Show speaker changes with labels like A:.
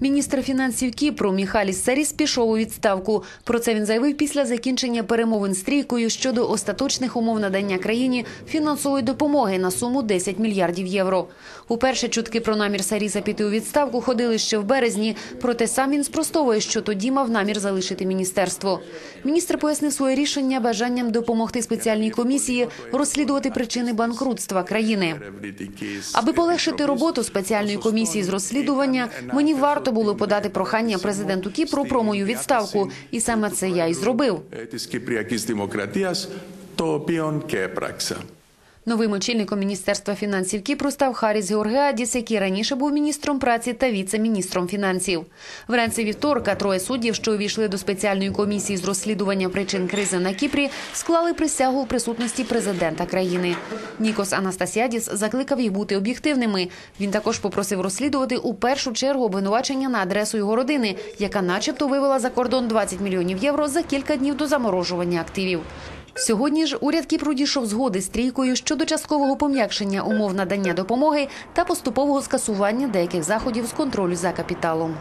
A: Міністр фінансів Кіпру Міхаліс Саріс пішов у відставку. Про це він заявив після закінчення перемовин з трійкою щодо остаточних умов надання країні фінансової допомоги на суму 10 мільярдів євро. Уперше чутки про намір Саріса піти у відставку ходили ще в березні. Проте сам він спростовує, що тоді мав намір залишити міністерство. Міністр пояснив своє рішення бажанням допомогти спеціальній комісії розслідувати причини банкрутства країни. Аби полегшити роботу спеціальної комісії з розслідування, мені варто варто було подати прохання президенту Кіпру про мою відставку, і саме це я і зробив.
B: Кіпріакіз демократіас, то піон кепракса.
A: Новим очільником міністерства фінансів Кіпру став Харіс Георгіадіс, який раніше був міністром праці та віце-міністром фінансів. Вранці вівторка троє суддів, що увійшли до спеціальної комісії з розслідування причин кризи на Кіпрі, склали присягу у присутності президента країни. Нікос Анастасіадіс закликав їх бути об'єктивними. Він також попросив розслідувати у першу чергу обвинувачення на адресу його родини, яка, начебто, вивела за кордон 20 мільйонів євро за кілька днів до заморожування активів. Сьогодні ж уряд Кіпру дійшов згоди з трійкою щодо часткового пом'якшення умов надання допомоги та поступового скасування деяких заходів з контролю за капіталом.